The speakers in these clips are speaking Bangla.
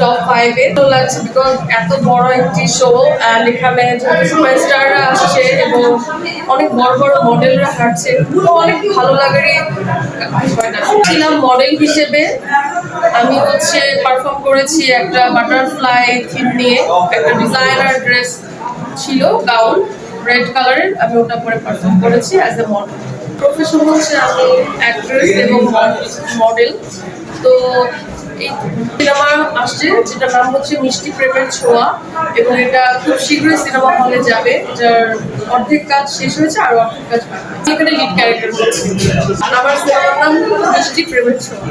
টপ ফাইভে তো লাগছে বিকজ এত বড় একটি শো অ্যান্ড এখানে সুপারস্টাররা আসছে এবং অনেক বড় বড় মডেলরা হাঁটছে তো অনেক ভালো লাগারই ছিলাম মডেল হিসেবে? আমি হচ্ছে পারফর্ম করেছি একটা বাটারফ্লাই থিম নিয়ে। একটা ডিজাইনার ড্রেস ছিল গাউন রেড কালারের আমি ওটা পরে পারফর্ম করেছি অ্যাজ এ মডেল প্রফেশন হচ্ছে আমি অ্যাক্ট্রেস এবং মডেল তো এই সিনেমা আসছে যেটার নাম হচ্ছে মিষ্টি প্রেমের ছোঁয়া এবং এটা খুব শীঘ্রই সিনেমা হলে যাবে। এটার অর্ধেক কাজ শেষ হয়েছে আর অর্ধেক কাজ বাকি। এখানে লিড ক্যারেক্টার করছি আমার সিনেমার নাম মিষ্টি প্রেমের ছোঁয়া।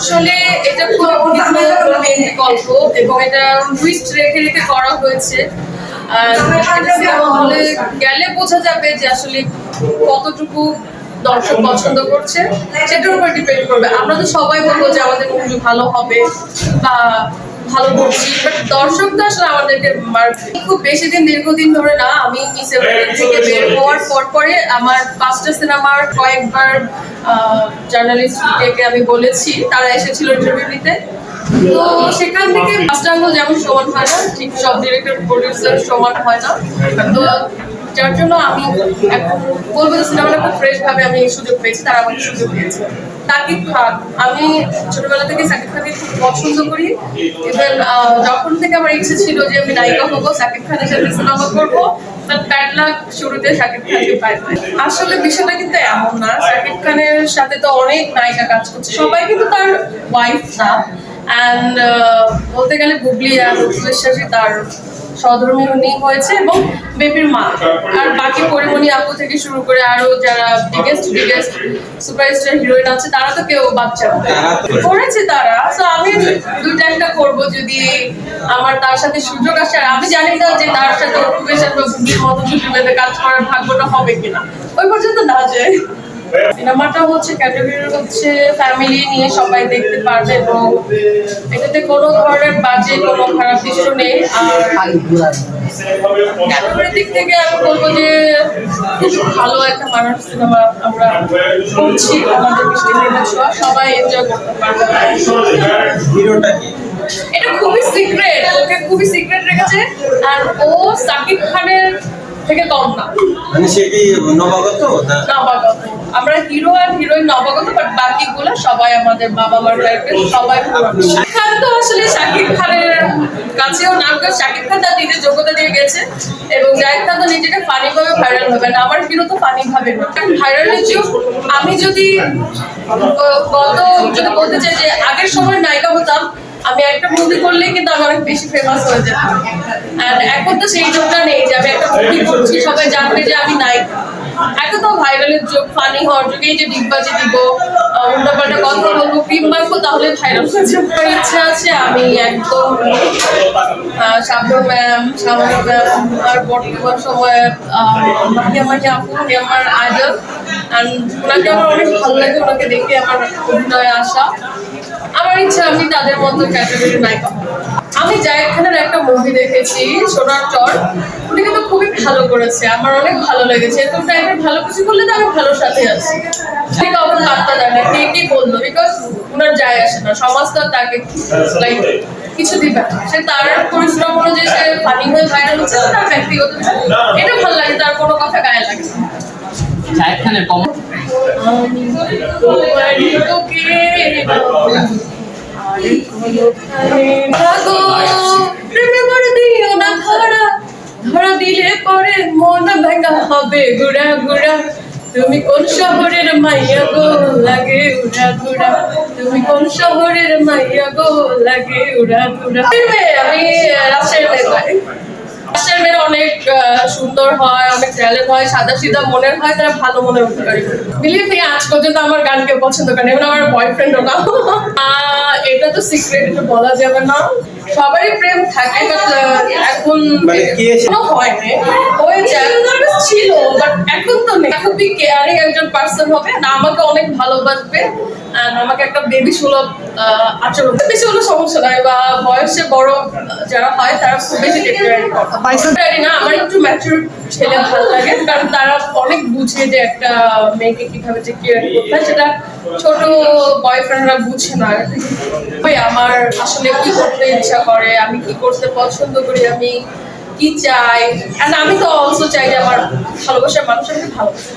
আসলে এটা খুব অভিনয় গল্প এবং এটা টুইস্ট রেখে রেখে করা হয়েছে। আর সিনেমা হলে গেলে বোঝা যাবে যে আসলে কতটুকু দর্শক পছন্দ করছে, সেটার উপর ডিপেন্ড করবে। আমরা তো সবাই বলব যে আমাদের মুভি ভালো হবে বা ভালো করছি বাট দর্শক তো আসলে আমাদেরকে খুব বেশি দিন, দীর্ঘদিন ধরে না, আমি থেকে বের হওয়ার পর পরে আমার পাঁচটা সিনেমার কয়েকবার জার্নালিস্ট ডেকে আমি বলেছি, তারা এসেছিল ইন্টারভিউ নিতে তো সেখান থেকে পাঁচটা যেমন সমান হয় না, ঠিক সব ডিরেক্টর প্রডিউসার সমান হয় না। তো যার জন্য আমি বলব যে সিনেমাটা খুব ফ্রেশ ভাবে আমি সুযোগ পেয়েছি, তারা আমাকে সুযোগ দিয়েছে। সাকিব খান আমি ছোটবেলা থেকে সাকিব খানকে খুব পছন্দ করি ইভেন যখন থেকে আমার ইচ্ছে ছিল যে আমি নায়িকা হব, সাকিব খানের সাথে সিনেমা করব শুরুতে সাকিব খানকে পাই আসলে বিষয়টা কিন্তু এমন না, সাকিব খানের সাথে তো অনেক নায়িকা কাজ করছে, সবাই কিন্তু তার ওয়াইফ না। বলতে গেলে বুবলি আর বিশ্বাসী তার সহধর্মিনী হয়েছে এবং বেবির মা। আর বাকি পরিমণি আপু থেকে শুরু করে আরও যারা বিগেস্ট বিগেস্ট সুপারস্টার হিরোইন আছে তারা তো কেউ বাচ্চা করেছে তারা। তো আমি দুইটা একটা করব যদি আমার তার সাথে সুযোগ আসে। আর আমি জানি না যে তার সাথে অকুপেশন বা বুবির মতো ছুটি কাজ করার ভাগ্যটা হবে কিনা। ওই পর্যন্ত না যায়। সিনেমাটা হচ্ছে ক্যাটাগরি হচ্ছে ফ্যামিলি নিয়ে সবাই দেখতে পারবে এবং এটাতে কোনো ধরনের বাজে কোনো খারাপ দৃশ্য নেই। আর ক্যাটাগরির দিক থেকে আমি বলব যে ভালো একটা মানুষ সিনেমা আমরা করছি আমাদের মিষ্টি ছোঁয়া। সবাই এনজয় করতে পারবে। হিরোটা কি? এটা খুবই সিক্রেট ওকে খুবই সিক্রেট রেখেছে। আর ও সাকিব খানের থেকে কম না। মানে সে কি নবাগত? নবাগত। আমরা হিরো আর হিরোইন নবাগত বাট বাকিগুলো সবাই আমাদের বাবা মার টাইপের সবাই তো আসলে শাকিব খানের কাছেও নাম করে শাকিব খান তার নিজের যোগ্যতা দিয়ে গেছে, এবং জাহিদ খান তো নিজেকে ফানি ভাবে ভাইরাল হবে না। আমার হিরো তো ফানি ভাবে না ভাইরালের যুগ, আমি যদি গত যদি বলতে চাই যে আগের সময় নায়িকা হতাম আমি একটা মুভি করলে কিন্তু আমি অনেক বেশি ফেমাস হয়ে যেতাম। আর এখন তো সেই যুগটা নেই যে আমি একটা মুভি করছি, সবাই জানবে যে আমি নায়িকা। এখন তো ভাইরালের যুগ ফানি হওয়ার যুগে, এই যে ডিগবাজি দিব উল্টা পাল্টা কথা বলব ক্রিম মাখবো তাহলে ভাইরাল আমার ইচ্ছা আছে আমি একদম সাব্য ম্যাম সামন্ত ম্যাম, আর বর্তমান সময়ে মাহিয়া মাহিয়া আপু, উনি আমার আইডল অ্যান্ড ওনাকে আমার অনেক ভালো লাগে ওনাকে দেখে আমার অভিনয়ে আসা আমার ইচ্ছা আমি তাদের মতো ক্যাটাগরির হব। আমি জায়েদ খানের একটা মুভি দেখেছি সোনার চর। উনি কিন্তু খুবই ভালো করেছে আমার অনেক ভালো লেগেছে। এরকম টাইপের ভালো কিছু করলে তো আমি ভালো সাথে আছি। পাত্তা দেয় না কে কি বলল? বিকজ ওনার যায় আসে না সমাজ তো তাকে লাইক কিছু দিবে সে তার পরিশ্রম অনুযায়ী সে ফানি হয়ে ভাইরাল হচ্ছে তার ব্যক্তিগত এটা ভালো লাগে তার কোনো কথা গায়ে লাগে। খানের কম ধরা। ধরা দিলে মন হবে। গুড়া গুড়া তুমি কোন শহরের মাইয়া গো? লাগে উড়া গুড়া তুমি কোন শহরের মাইয়া গো? লাগে উড়া, ঘুরা। আমি রাজশাহীর ভাই মেয়েরা অনেক সুন্দর হয় অনেক ট্যালেন্ট হয় সাদা সিধা মনের হয় তারা ভালো মনের অধিকারী। বিলিভ মি আজ পর্যন্ত আমার গানকে পছন্দ করে এবং আমার বয়ফ্রেন্ডও না। এটা তো সিক্রেট এটা বলা যাবে না। সবারই প্রেম থাকে বাট এখন মানে কি এসে- হয়নি হয়ে যায় ছিল বাট এখন তো নেই। খুবই কেয়ারিং একজন পার্সন হবে না আমাকে অনেক ভালোবাসবে আমাকে একটা বেবি সুলভ আচরণ বেশি হলো সমস্যা নাই বা বয়সে বড় যারা হয় তারা খুব বেশি না আমার একটু ম্যাচুর ছেলে ভালো লাগে কারণ তারা অনেক বুঝে যে একটা মেয়েকে কীভাবে টেক কেয়ার করতে হয়। সেটা ছোট বয়ফ্রেন্ডরা বুঝে না। আমার আসলে কি করতে ইচ্ছা করে আমি কি করতে পছন্দ করি আমি কি চাই? আমি তো অলসো চাই যে আমার ভালোবাসার মানুষ আমাকে ভালোবাসে